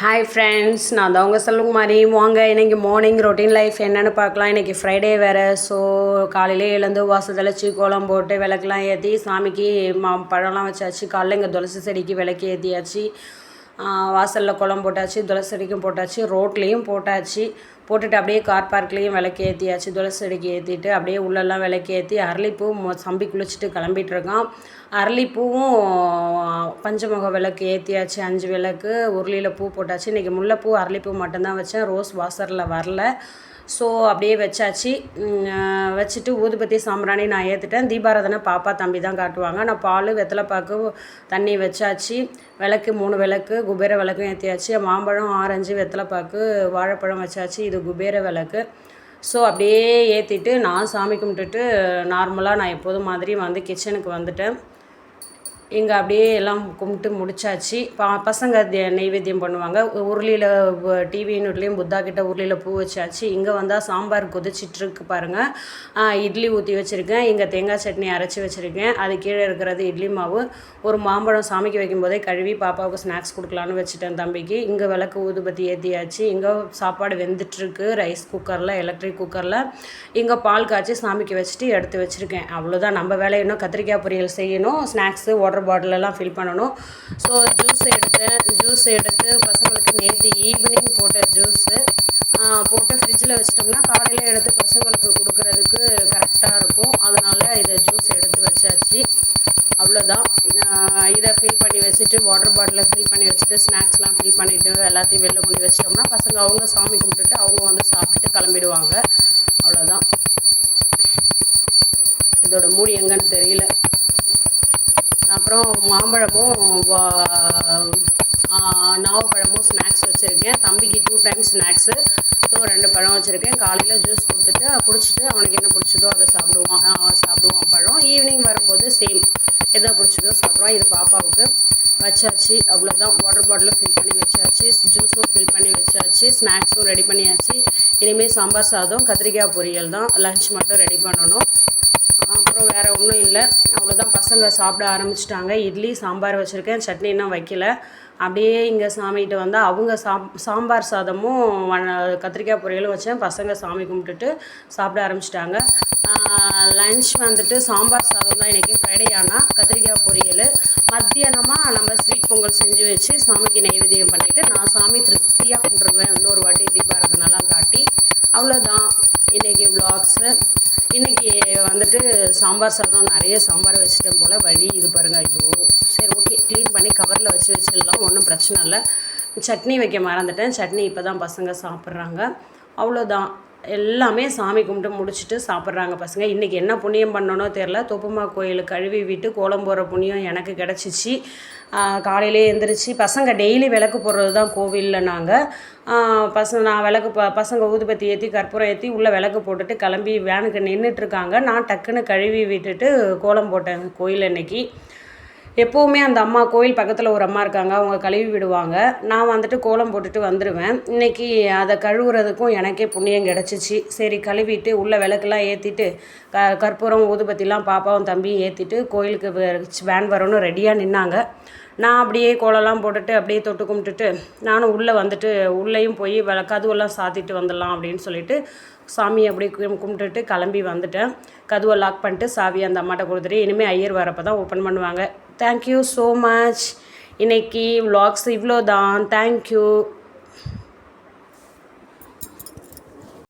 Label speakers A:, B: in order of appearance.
A: Hi friends நான் தான் உங்கள் செல்வகுமாரி வாங்க இன்றைக்கி மார்னிங் ரொட்டீன் லைஃப் என்னென்னு பார்க்கலாம். இன்றைக்கி ஃப்ரைடே வேறு. ஸோ காலையிலே எழுந்து வாசல் தெளிச்சு கோலம் போட்டு விளக்கெலாம் ஏற்றி சாமிக்கு மா பழம்லாம் வச்சாச்சு. காலைல இங்கே துளசி செடிக்கு விளக்கு ஏற்றியாச்சு வாசலில் குளம் போட்டாச்சு துளசி செடிக்கும் போட்டாச்சு ரோட்லேயும் போட்டாச்சு. போட்டுட்டு அப்படியே கார் பார்க்லேயும் விளக்கு ஏற்றியாச்சு துளசி செடிக்கு ஏற்றிட்டு அப்படியே உள்ளெல்லாம் விளக்கு ஏற்றி அரளிப்பூ சம்பி குளிச்சுட்டு கிளம்பிட்டுருக்கான் அரளிப்பூவும் பஞ்சமுக விளக்கு ஏற்றியாச்சு அஞ்சு விளக்கு உருளியில் பூ போட்டாச்சு. இன்றைக்கி முல்லைப்பூ அரளிப்பூ மட்டும்தான் வச்சேன். ரோஸ் வாசரில் வரல. ஸோ அப்படியே வச்சாச்சு. வச்சுட்டு ஊதுபத்தி சாம்பிராணி நான் ஏற்றுட்டேன் தீபாராதனை பாப்பா தம்பி தான் காட்டுவாங்க. நான் பால் வெத்தலைப்பாக்கு தண்ணி வச்சாச்சு. விளக்கு மூணு விளக்கு குபேர விளக்கும் ஏற்றியாச்சு மாம்பழம் ஆரஞ்சு வெத்தலைப்பாக்கு வாழைப்பழம் வச்சாச்சு. இது குபேர விளக்கு. ஸோ அப்படியே ஏற்றிட்டு நான் சாமி கும்பிட்டுட்டு நார்மலாக நான் எப்போதும் மாதிரி வந்து கிச்சனுக்கு வந்துட்டேன். இங்கே அப்படியே எல்லாம் கும்பிட்டு முடிச்சாச்சு. பா பசங்க நெய்வேத்தியம் பண்ணுவாங்க. உருளியில் டிவி யூனிட்லேயும் புத்தா கிட்ட உருளியில் பூ வச்சாச்சு. இங்கே வந்தால் சாம்பார் கொதிச்சிட்ருக்கு பாருங்கள் இட்லி ஊற்றி வச்சுருக்கேன். இங்கே தேங்காய் சட்னி அரைச்சி வச்சுருக்கேன். அது கீழே இருக்கிறது இட்லி மாவு. ஒரு மாம்பழம் சாமிக்கு வைக்கும்போதே கழுவி பாப்பாவுக்கு ஸ்நாக்ஸ் கொடுக்கலான்னு வச்சுட்டேன் தம்பிக்கு. இங்கே விளக்கு ஊதுபத்தி ஏற்றியாச்சு இங்கே சாப்பாடு வெந்துட்டுருக்கு ரைஸ் குக்கரில் எலக்ட்ரிக் குக்கரில். இங்கே பால் காய்ச்சி சாமிக்கு வச்சுட்டு எடுத்து வச்சுருக்கேன். அவ்வளோதான் நம்ம வேலை இன்னும் கத்திரிக்காய் பொரியல் செய்யணும். ஸ்நாக்ஸு உடம்பு வாட்டர் பாட்டிலெல்லாம் ஃபில் பண்ணணும். ஸோ ஜூஸ் எடுத்தேன் ஜூஸ் எடுத்து பசங்களுக்கு நேற்று ஈவினிங் போட்ட ஜூஸு போட்டு ஃப்ரிட்ஜில் வச்சிட்டோம்னா காலையில் எடுத்து பசங்களுக்கு கொடுக்குறதுக்கு கரெக்டாக இருக்கும். அதனால் இதை ஜூஸ் எடுத்து வச்சாச்சு. அவ்வளோதான் இதை ஃபில் பண்ணி வச்சுட்டு வாட்டர் பாட்டிலில் ஃபில் பண்ணி வச்சுட்டு ஸ்நாக்ஸ்லாம் ஃபில் பண்ணிவிட்டு எல்லாத்தையும் வெளில கொண்டு வச்சிட்டோம்னா பசங்க அவங்க சாமி கும்பிட்டுட்டு அவங்க வந்து சாப்பிட்டுட்டு கிளம்பிடுவாங்க. அவ்வளோதான் இதோட மூடி எங்கன்னு தெரியல. அப்புறம் மாம்பழமும் நாவப்பழமும் ஸ்நாக்ஸ் வச்சுருக்கேன். தம்பிக்கு டூ டைம்ஸ் ஸ்நாக்ஸு ஸோ ரெண்டு பழம் வச்சுருக்கேன். காலையில் ஜூஸ் கொடுத்துட்டு குடிச்சிட்டு அவனுக்கு என்ன பிடிச்சதோ அதை சாப்பிடுவான் சாப்பிடுவான் பழம். ஈவினிங் வரும்போது சேம் எதை பிடிச்சதோ சாப்பிடுவான். இது பாப்பாவுக்கு வச்சாச்சு. அவ்வளோதான் வாட்டர் பாட்டிலும் ஃபில் பண்ணி வச்சாச்சு. ஜூஸும் ஃபில் பண்ணி வச்சாச்சு. ஸ்நாக்ஸும் ரெடி பண்ணியாச்சு. இனிமேல் சாம்பார் சாதம் கத்திரிக்காய் பொரியல் தான். லஞ்ச் மட்டும் ரெடி பண்ணணும். அப்புறம் வேறு ஒன்றும் இல்லை. அவ்வளோதான் பசங்க சாப்பிட ஆரம்பிச்சிட்டாங்க. இட்லி சாம்பார் வச்சுருக்கேன். சட்னி இன்னும் வைக்கல. அப்படியே இங்கே சாமிகிட்ட வந்தால் அவங்க சாம் சாம்பார் சாதமும் கத்திரிக்காய் பொரியலும் வச்சேன். பசங்க சாமி கும்பிட்டுட்டு சாப்பிட ஆரம்பிச்சிட்டாங்க. லன்ச் வந்துட்டு சாம்பார் சாதம் தான் இன்றைக்கி ஃப்ரைடே ஆனால் கத்திரிக்காய் பொரியல். மத்தியானமாக நம்ம ஸ்வீட் பொங்கல் செஞ்சு வச்சு சாமிக்கு நைவேத்தியம் பண்ணிவிட்டு நான் சாமி திருப்தியாக கொண்டுருவேன் இன்னொரு வாட்டி தீபாரதனெல்லாம் காட்டி. அவ்வளோதான் இன்றைக்கி விலாக்ஸு இன்றைக்கி வந்துட்டு சாம்பார் சாதம் நிறைய சாம்பார் வச்சுட்டேன் போல். வழி இது பாருங்கள் ஐயோ சரி ஓகே. க்ளீன் பண்ணி கவரில் வச்சு வச்சிடலாம். ஒன்றும் பிரச்சனை இல்லை. சட்னி வைக்க மறந்துட்டேன். சட்னி இப்போ தான் பசங்க சாப்பிட்றாங்க. அவ்வளோதான் எல்லாமே சாமி கும்பிட்டு முடிச்சுட்டு சாப்பிட்றாங்க பசங்க. இன்றைக்கி என்ன புண்ணியம் பண்ணனோ தெரில தொப்புமா கோயில் கழுவி விட்டு கோலம் போகிற புண்ணியம் எனக்கு கிடச்சிச்சு. காலையிலே எழுந்திரிச்சு பசங்க டெய்லி விளக்கு போடுறது தான் கோவிலில் நாங்கள் பசங்க நான் விளக்கு ப பசங்க ஊதுபத்தி ஏற்றி கற்பூரம் ஏற்றி உள்ளே விளக்கு போட்டுட்டு கிளம்பி வேனுக்கு நின்றுட்டுருக்காங்க நான் டக்குன்னு கழுவி விட்டுட்டு கோலம் போட்டேன் கோயில் அன்னைக்கு. எப்போவுமே அந்த அம்மா கோயில் பக்கத்தில் ஒரு அம்மா இருக்காங்க அவங்க கழுவி விடுவாங்க. நான் வந்துட்டு கோலம் போட்டுட்டு வந்துடுவேன் இன்றைக்கி அதை கழுவுறதுக்கும் எனக்கே புண்ணியம் கிடச்சிச்சு. சரி கழுவிட்டு உள்ளே விளக்கெல்லாம் ஏற்றிட்டு க கற்பூரம் ஊதுபத்திலாம் பாப்பாவும் தம்பியும் ஏற்றிட்டு கோயிலுக்கு வேன் வரணும் ரெடியாக நின்னாங்க. நான் அப்படியே கோலம்லாம் போட்டுட்டு அப்படியே தொட்டு கும்பிட்டுட்டு நானும் உள்ளே வந்துட்டு உள்ளேயும் போய் வ கதுவெல்லாம் சாத்திட்டு வந்துடலாம் அப்படின்னு சொல்லிட்டு சாமியை அப்படி கும்பிட்டுட்டு கிளம்பி வந்துட்டேன். கதுவை லாக் பண்ணிட்டு சாவி அந்த அம்மாட்ட கொடுத்துட்டு இனிமேல் ஐயர் வரப்போ தான் ஓப்பன் பண்ணுவாங்க. தேங்க்யூ ஸோ மச் இன்றைக்கி விலாக்ஸ் இவ்வளோ தான் தேங்க்யூ